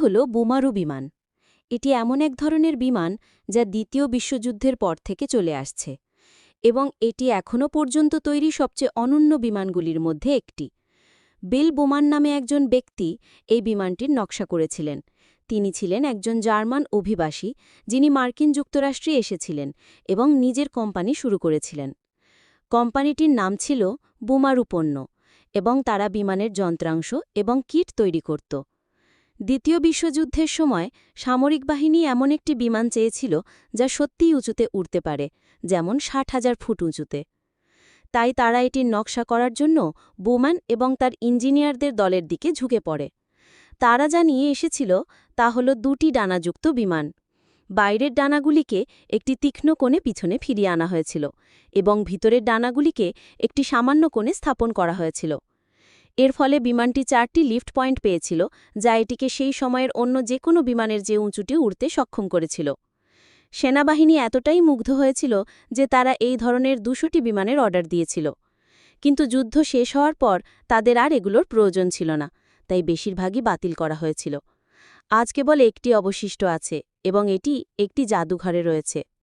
হল বোমারু বিমান। এটি এমন এক ধরনের বিমান যা দ্বিতীয় বিশ্বযুদ্ধের পর থেকে চলে আসছে এবং এটি এখনও পর্যন্ত তৈরি সবচেয়ে অনন্য বিমানগুলির মধ্যে একটি। বিল বোমান নামে একজন ব্যক্তি এই বিমানটির নকশা করেছিলেন। তিনি ছিলেন একজন জার্মান অভিবাসী যিনি মার্কিন যুক্তরাষ্ট্রে এসেছিলেন এবং নিজের কোম্পানি শুরু করেছিলেন। কোম্পানিটির নাম ছিল বোমারু পণ্য এবং তারা বিমানের যন্ত্রাংশ এবং কিট তৈরি করত। দ্বিতীয় বিশ্বযুদ্ধের সময় সামরিক বাহিনী এমন একটি বিমান চেয়েছিল যা সত্যিই উঁচুতে উড়তে পারে, যেমন ষাট হাজার ফুট উঁচুতে। তাই তারা এটির নকশা করার জন্য বোম্যান এবং তার ইঞ্জিনিয়ারদের দলের দিকে ঝুঁকে পড়ে। তারা যা নিয়ে এসেছিল তা হল দুটি ডানাযুক্ত বিমান। বাইরের ডানাগুলিকে একটি তীক্ষ্ণ কোণে পিছনে ফিরিয়ে আনা হয়েছিল এবং ভিতরের ডানাগুলিকে একটি সামান্য কোণে স্থাপন করা হয়েছিল। এর ফলে বিমানটি চারটি লিফট পয়েন্ট পেয়েছিল, যা এটিকে সেই সময়ের অন্য যে কোনো বিমানের যে উঁচুটি উড়তে সক্ষম করেছিল। সেনাবাহিনী এতটাই মুগ্ধ হয়েছিল যে তারা এই ধরনের দুশোটি বিমানের অর্ডার দিয়েছিল। কিন্তু যুদ্ধ শেষ হওয়ার পর তাদের আর এগুলোর প্রয়োজন ছিল না, তাই বেশিরভাগই বাতিল করা হয়েছিল। আজ কেবল একটি অবশিষ্ট আছে এবং এটি একটি জাদুঘরে রয়েছে।